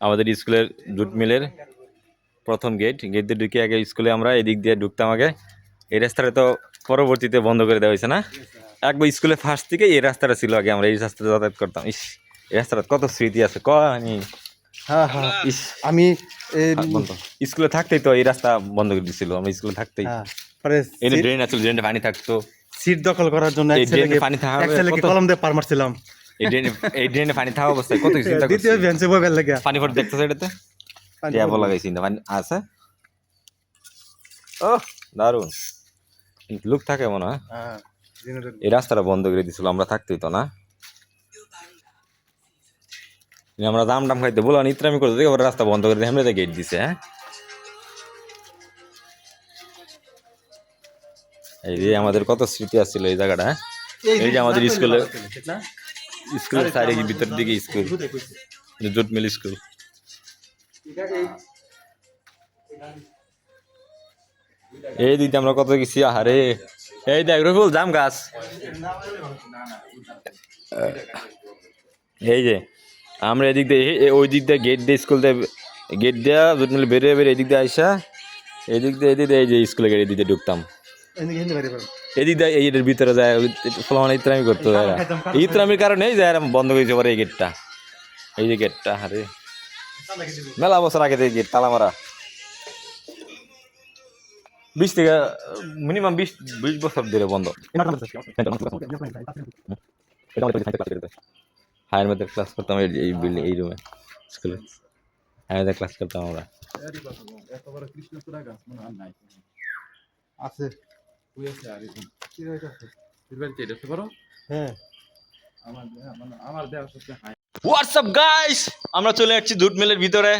আমাদের স্কুলের জুট মিলের প্রথম গেট গেট দিয়ে ঢুকে আগে স্কুলে আমরা এদিক দিয়ে ঢুকতাম আগে। এই রাস্তাটা তো পরবর্তীতে বন্ধ করে দেওয়া হয়েছে না? একবার স্কুলে ফার্স্ট থেকে এই রাস্তাটা ছিল আগে আমরা এই রাস্তাটা যাতায়াত করতাম। ইস এই রাস্তাটা কত স্মৃতি আছে কনি হ্যাঁ হ্যাঁ ইস। আমি স্কুলে থাকতেই তো এই রাস্তা বন্ধ করে দিছিল আমরা স্কুলে থাকতেই। এই ড্রেন আছে ড্রেনে পানি থাকতো। সিট দখল করার জন্য এক এই ছেলেকে পানি থাকা কলম দিয়ে পার মারছিলাম। এই ড্রেনে পানি থাকা অবস্থায় কত কিছু চিন্তা করছি দ্বিতীয় বেঞ্চে বইবার লাগে। পানি ফট দেখতেছে এটাতে ট্যাবও লাগাইছি না পানি আছে? ও দারুণ লুক থাকে মনে হয় এই রাস্তাটা বন্ধ করে দিছিল আমরা থাকতেই তো না। আমরা দাম টাম খাইতে বলো নিত্রামি করতে দেখে ওরা রাস্তা বন্ধ করে দিয়ে আমরা গেট দিছে হ্যাঁ এই যে আমাদের কত স্মৃতি আসছিল এই জায়গাটা এই যে আমাদের স্কুলে? স্কুলের সাইডে ভিতর দিকে স্কুল। Jute mill school. এই দিতে আমরা কত গেছি আহারে। এই দেখ রফুল জাম গাছ। এই যে আমরা এদিক দিয়ে ওই দিক দিয়ে গেট দিয়ে স্কুল দিয়ে গেট দেওয়া জুট মিল বেরিয়ে বেরিয়ে এদিক দিয়ে আইসা এদিক দিয়ে এদিক দিয়ে এই যে স্কুলে গেট এদিক দিয়ে ঢুকতাম এদিকে দিয়ে এই এটার ভিতরে যায় ফলমান ইত্রামি করতে। এই ইত্রামির কারণেই যায় বন্ধ করেছে পরে এই গেটটা। এই যে গেটটা, আরে। মেলা বছর আগে থেকে গেট, তালা মারা। বিশ থেকে, মিনিমাম বিশ বিশ বছর ধরে বন্ধ। হায়ার মধ্যে ক্লাস করতাম এই বিল্ডিং এই রুমে স্কুলে হায়ার মধ্যে ক্লাস করতাম আমরা। আছে। হ্যাঁ। হোয়াটসঅ্যাপ গাইস আমরা চলে যাচ্ছি দুধ মিলের ভিতরে।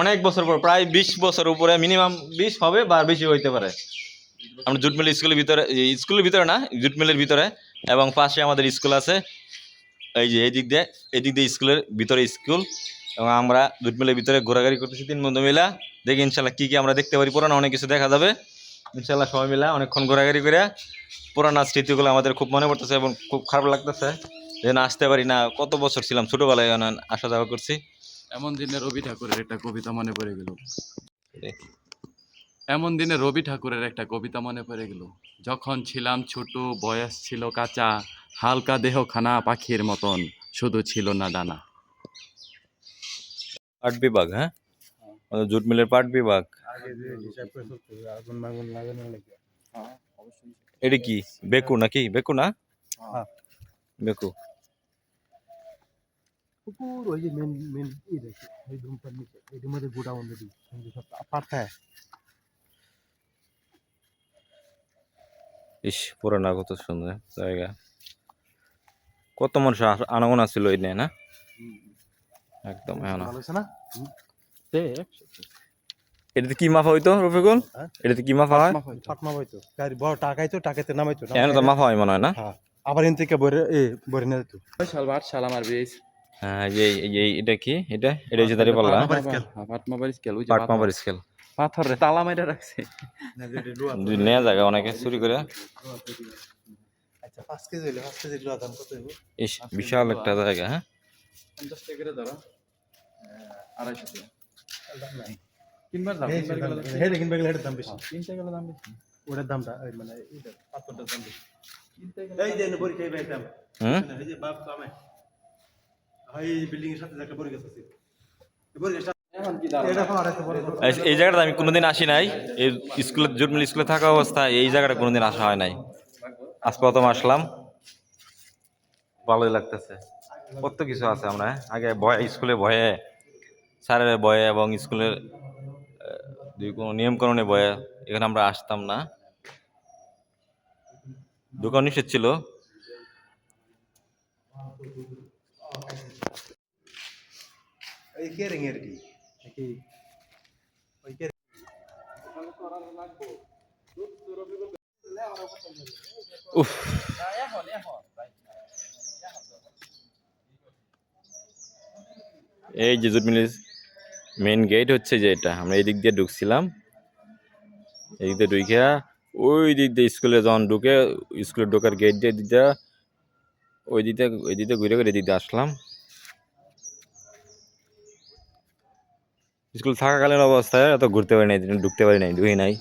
অনেক বছর পর প্রায় বিশ বছর উপরে মিনিমাম বিশ হবে বা বেশি হইতে পারে। আমরা জুট মিল স্কুলের ভিতরে স্কুলের ভিতরে না জুট মিলের ভিতরে। এবং পাশে আমাদের স্কুল আছে। এই যে এই দিক দিয়ে এই দিক দিয়ে স্কুলের ভিতরে স্কুল। এবং আমরা জুট মিলের ভিতরে ঘোরাঘুরি করতেছি তিন বন্ধু মিলা। দেখি ইনশাল্লাহ কী কী আমরা দেখতে পারি। পুরানো অনেক কিছু দেখা যাবে। ইনশাল্লাহ সবাই মিলা অনেকক্ষণ ঘোরাঘুরি করে পুরানো স্মৃতিগুলো আমাদের খুব মনে পড়তেছে এবং খুব খারাপ লাগতেছে যে না আসতে পারি না। কত বছর ছিলাম ছোটবেলায় আসা যাওয়া করছি। এমন দিনে রবি ঠাকুরের একটা কবিতা মনে পড়ে গেল। এমন দিনে রবি ঠাকুরের একটা কবিতা মনে পড়ে গেল। যখন ছিলাম ছোট বয়স ছিল কাঁচা হালকা দেহখানা পাখির মতন শুধু ছিল না ডানা। আট বিভাগ হ্যাঁ? জুট মিলের পাট বিভাগ। এটা কি? বেকু নাকি? বেকু না? হ্যাঁ। বেকু। পুকুর ওই যে মেন মেন ই দেখি ওই ধূমপান নিচে। এটির মধ্যে গোডাউন যদি সব পাঠায় ইস পুরানা কত সুন্দর জায়গা। কত মানুষ আনাগোনা ছিল এই নিয়ে না? একদম এখন এটাতে কি মাফা হইতো রফিকুল? হ্যাঁ? এটাতে কি মাফা হয়? ফাটমা হইতো। গাড়ি বড় টাকাইতো টাকাতে নামাইতো এখানে তো মাফা হয় মনে হয় না? হ্যাঁ। আবার এন থেকে বরে এ বরে নিয়ে যেত সাল আট সাল আমার বেশ হ্যাঁ এই যে- এই এটা কি? এটা? এটা হচ্ছে দাঁড়িয়ে পাল্লা। পাটমা স্কেল। স্কেল পাট পাথর- স্কেল। পাথর রে তালা মেরে রাখছে। নেওয়া জায়গা অনেকে চুরি করে। আচ্ছা বিশাল একটা জায়গা হ্যাঁ? পঞ্চাশ টাকা ধরো। আড়াইশো টাকা। কিনবার দাম কিনবার গেলে দাম- হেডে কিনবে গেলে হেডের দাম বেশি। কিনতে গেলে দাম বেশি। ওটার দামটা মানে পাথরটার দাম বেশি। এই যে এই যে বাপ কামে। বিল্ডিং এর সাথে গাছ জায়গাটা আমি কোনোদিন আসি নাই। এই স্কুলে জুট মিল স্কুলে থাকা অবস্থায় এই জায়গাটা কোনোদিন আসা হয় নাই। আজ প্রথম আসলাম। ভালোই লাগতেছে। কত কিছু আছে আমরা হ্যাঁ? আগে ভয় স্কুলে ভয়ে স্যারের ভয়ে এবং স্কুলের দুই কোনো নিয়ম কানুনে ভয়ে এখানে আমরা আসতাম না। দোকান নিষেধ ছিল। উফ। এই যে জুট মিলের মেন গেট হচ্ছে যে এটা। আমরা এই দিক দিয়ে ঢুকছিলাম। এই দিক দিয়ে ঢুকে ওই দিক দিয়ে স্কুলে যখন ঢুকে স্কুলে ঢোকার গেট দিয়ে দিক দিয়ে, ওই দিকে ওই দিকে ঘুরে ঘুরে এদিক দিয়ে আসলাম। স্কুল থাকাকালীন অবস্থায় এত ঘুরতে পারি নাই, ঢুকতে পারি নাই, ঢুকি নাই।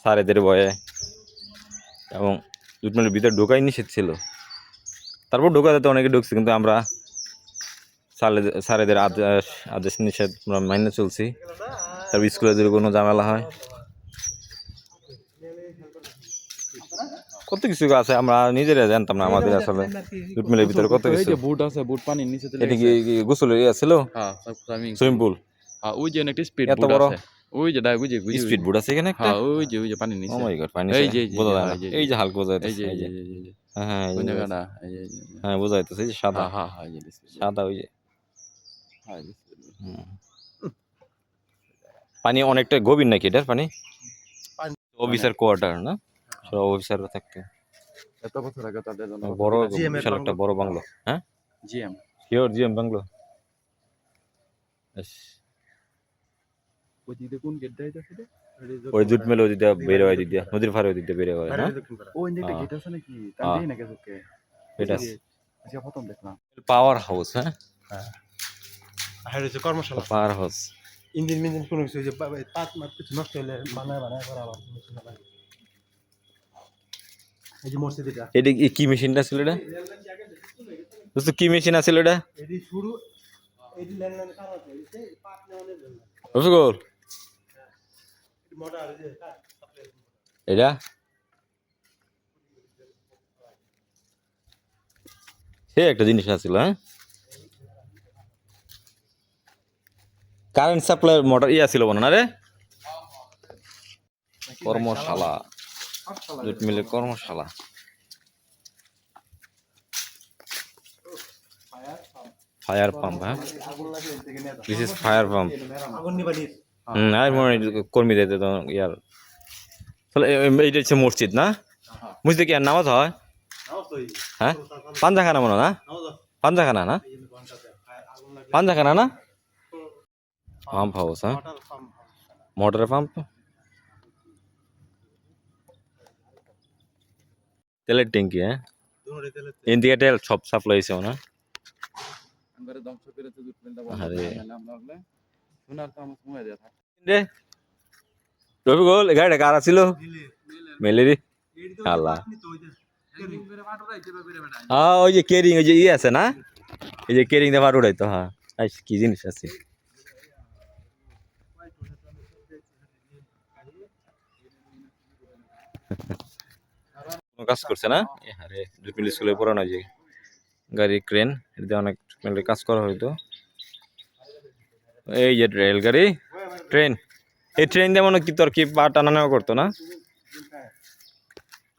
স্যারেদের ভয়ে। এবং জুটমেলের ভিতরে ঢোকাই নিষেধ ছিল। তারপর ঢোকা যেতে অনেকে ঢুকছে, কিন্তু আমরা স্যারেদের আদেশ আদেশ নিষেধ আমরা মাইনে চলছি। তারপর স্কুলে যদি কোনো ঝামেলা হয়। কত কিছু আছে আমরা নিজেরা জানতাম না আমাদের আসলে জুটমেলের ভিতরে কত কিছু। যে বুট আছে বুট পানির নিচে এটা কি গোসলের ইয়ে ছিল? হ্যাঁ সুইমিং পুল হ্যাঁ ওই যে একটা স্পিড এত বুট বড়? আছে। ওই যে দেখ বুঝি বুঝি স্পিড বোট আছে এখানে একটা? হ্যাঁ ওই যে ওই যে পানির ও মাই গড পানি এই যে, যে এই যে, বোঝা যায় হ্যাঁ, এই যে, হালকা বোঝা এই যাইতেছে যে এই এই যে। যে। এই যে। হ্যাঁ হ্যাঁ এই যে এই যে। হ্যাঁ বোঝা যাইতেছে এই যে সাদা। হ্যাঁ হ্যাঁ হ্যাঁ এই যে। সাদা ওই যে হ্যাঁ, এই display। হুম। পানি অনেকটা গভীর নাকি এটার পানি? অফিসার কোয়ার্টার না? সব অফিসাররা থাকতে এত বছর আগে তাদের জন্য বড় বিশাল একটা। বড় বাংলো হ্যাঁ? GM sure GM bungalow. ওই জুট মেলে ওই দিকে বের হয় নদীর পাড়ে ওই দিক বের হয় না হ্যাঁ। গেট আছে নাকি? হ্যাঁ। নাকি ওকে? এটা প্রথম দেখলাম। পাওয়ার হাউস হ্যাঁ? হ্যাঁ। হচ্ছে কর্মশালা। পাওয়ার হাউস ইঞ্জিন মিঞ্জিন কোনো কিছু যে পাত মাত কিছু নষ্ট হলে বানায় বানায় করা আবার এই যে মসজিদ এটা। এটা কি- কি মেশিনটা ছিল এটা? দোস্ত কি মেশিন আছিল এটা? এটি শুরু এটি ল্যান্ডলাইন কার আছে এই পাত নেওয়ানোর জন্য। রফিকুল। এটি মোটর যে এটা? সে একটা জিনিস আছিল হ্যাঁ? কারেন্ট সাপ্লাই মোটর ইয়া ছিল না রে? কর্মশালা। জুট মিলের কর্মশালা। ফায়ার পাম্প হ্যাঁ। This is fire pump hmm, আর মনে কর্মী দিতে তো ইয়ার। তাহলে এইটা হচ্ছে মসজিদ না? মসজিদে কি আর নামাজ হয়? হ্যাঁ? পাঞ্জাখানা মনে না? পাঞ্জাখানা না? পাঞ্জাখানা না? পাম্প হাউস হ্যাঁ মোটর পাম্প মোটর পাম্প তেলের ট্যাঙ্কি হ্যাঁ দুটোই তেলে ইন্ডিয়া তেল সব সাপ্লাই হয়েছে না আমরা ধ্বংস করেছে দুধ মিলটা আরে। আমরা লাগলে সোনার তো আমার সময় দেয়া থাকে রে রবিকুল গাড়িটা কার ছিল দিলে মেলেরি এই তো আল্লাহ। আপনি তো ওই যে হ্যাঁ ওই যে কেরিং ওই যে ইয়ে আছে না এই যে কেরিং দিয়ে ভাড় উড়াইতো হ্যাঁ আইস, কি জিনিস আছে কাজ করছে না? এ জুটমিল স্কুলে পড়ানো যে গাড়ি ক্রেন এটাতে অনেক মিলে কাজ করা হইতো এই যে রেলগাড়ি ট্রেন। এই ট্রেন দিয়ে মনে কি তোর কি পা টানা নেওয়া করতো না?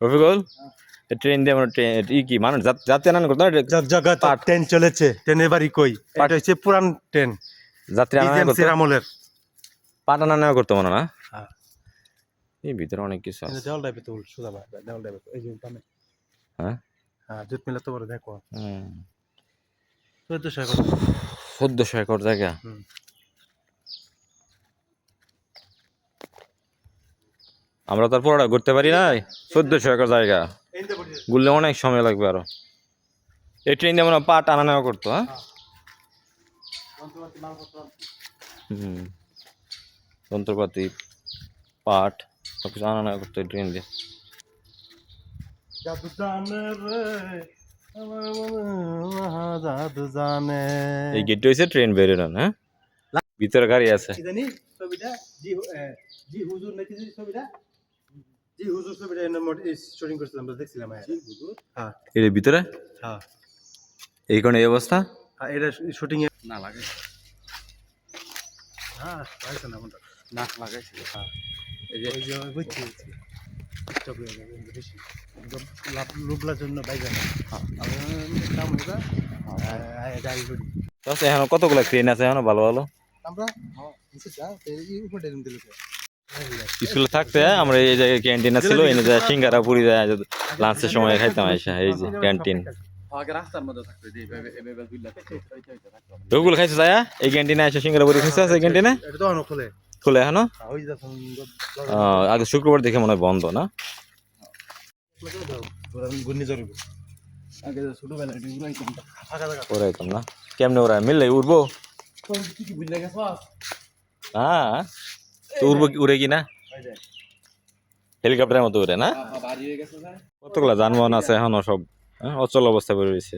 রফিকুল এই ট্রেন দিয়ে মনে ট্রেন ই কি মানুষ? যাত্রী আনানো করতো না? জগৎ ট্রেন চলেছে ট্রেনের বাড়ি কই? এটা হচ্ছে পুরান ট্রেন। যাত্রী আনানো করতো? আমলের। পা টানা নেওয়া করতো মনে না? হ্যাঁ। এই ভিতরে অনেক কিছু আছে। দেওয়াল টাইপে তো সোজা ভাই দেওয়াল টাইপে এই যে উল্টানে হ্যাঁ? হ্যাঁ জুট মিলে তো বড় দেখো। হুম। চোদ্দশো একর চোদ্দশো একর জায়গা? হুম। আমরা তার পুরোটা ঘুরতে পারি না চোদ্দশো একর জায়গা। ঘুরলে অনেক সময় লাগবে আরও। এই ট্রেন দিয়ে মনে হয় পা টানা নেওয়া করতো হ্যাঁ? হুম। যন্ত্রপাতি পাট। সব কিছু আনা নেওয়া করতো এই ট্রেন দিয়ে জাদু জানে রে জাদু জানে এই গেটটা হয়েছে ট্রেন বেরোনো হ্যাঁ ভিতরে গাড়ি আছে জানি ছবিটা জি জি হুজুর নাকি ছবিটা জি হুজুর ছবিটা শুটিং করছিলাম আমরা দেখছিলাম জি হুজুর হ্যাঁ এর ভিতরে হ্যাঁ এই কোন এই অবস্থা হ্যাঁ এটা শুটিং এ না লাগাইছে হ্যাঁ পাইছে না না লাগাইছে এই যে বুঝছি এখন কতগুলো ট্রেন আছে? এখন ভালো ভালো? আমরা হ্যাঁ এই স্কুলে থাকতে আমরা এই জায়গায় ক্যান্টিন ছিল এনে যায় সিঙ্গারা পুরি যায় লাঞ্চের সময় খাইতাম আইসা এই যে ক্যান্টিন ওগুলো খাইছে যায় এই ক্যান্টিনে আসে সিঙ্গারা পুরি খাইছে আছে ক্যান্টিনে এটা তো অনেক খোলে খুলে এখনও আগে শুক্রবার দেখে মনে হয় বন্ধ না? ওরাইতাম কেমনে ওরা? মিললে উঠবো হ্যাঁ। তো উড়বো উড়ে কি না হেলিকপ্টারের মতো উড়ে না? হয়ে ভাই কতগুলা যানবাহন আছে এখনও সব? হ্যাঁ, অচল অবস্থা করে রয়েছে।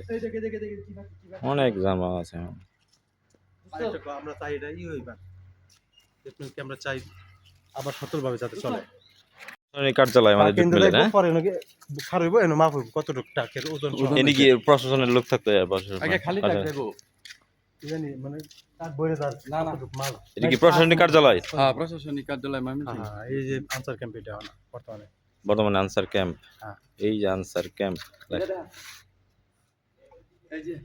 অনেক যানবাহন আছে এখন। আমরা চাই এটা ই হইবা দেখবেন কি আমরা চাই আবার সতর্কভাবে যাতে চলে। কার্যালয় আমাদের প্রশাসনের লোক থাকতো আচ্ছা। মানে প্রশাসনিক কার্যালয়? হ্যাঁ প্রশাসনিক কার্যালয় মামি হ্যাঁ, হ্যাঁ, এই যে আনসার ক্যাম্প এটা বর্তমানে। বর্তমানে আনসার ক্যাম্প। হ্যাঁ। এই যে আনসার ক্যাম্প এই যে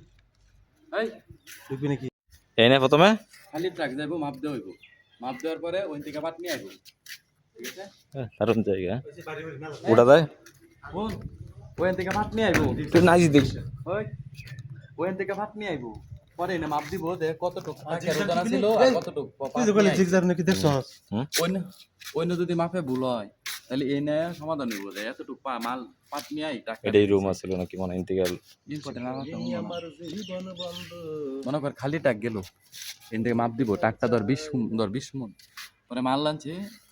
এই। দেখবি নাকি? এই না প্রথমে। খালি ট্রাক যাব মাপ দেওয়া হইব। মাপ দেওয়ার পরে ওই থেকে বাট নিয়ে আসব। ঠিক আছে? হ্যাঁ, দারুণ জায়গা। ওটা দেয়? বোন থেকে ভাত নিয়ে আইবো তুই নাচি দেখ। ওই ওইখান থেকে ভাত নিয়ে আইবো পরে এনে মাপ দিব দে কতটুক ছিল আর কতটুকু তুই তো বলে জিগজার নাকি দেখছ? অন্য অন্য যদি মাপে ভুল হয়। তাহলে এই নেয় সমাধান হইব যে এতটুকু পা মাল পাট নিয়ে এটাই রুম আছিল নাকি মনে ইন্তিকাল মনে কর খালি টাক গেল এন থেকে মাপ দিব টাকটা ধর বিশ ধর বিশ মন। পরে মাল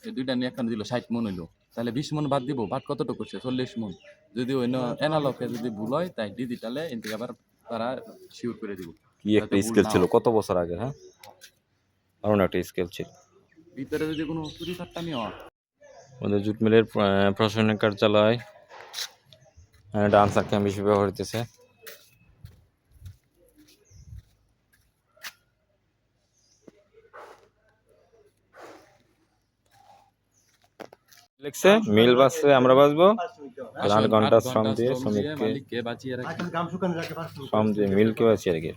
এই দুইটা নিয়ে একখানে দিল ষাট মন হইল। তাহলে বিশ মন বাদ দিব বাদ কতটুকু করছে চল্লিশ মন। যদি অন্য এনালকে যদি ভুল হয় তাই ডিজিটালে এন থেকে আবার তারা শিওর করে দিব। কি একটা স্কেল ছিল? কত বছর আগে হ্যাঁ? দারুণ একটা স্কেল ছিল। ভিতরে যদি কোনো চুরি চাট্টামি হয় আমাদের জুট মিলের আহ, প্রশাসনিক কার্যালয় এটা আনসার ক্যাম্প হিসেবে ব্যবহার হইতেছে। লিখছে? মিল বাসে আমরা বাসবো আট ঘণ্টা শ্রম দিয়ে শ্রমিককে রাখে। রাখে শ্রম দিয়ে মিলকে বাঁচিয়ে আর কি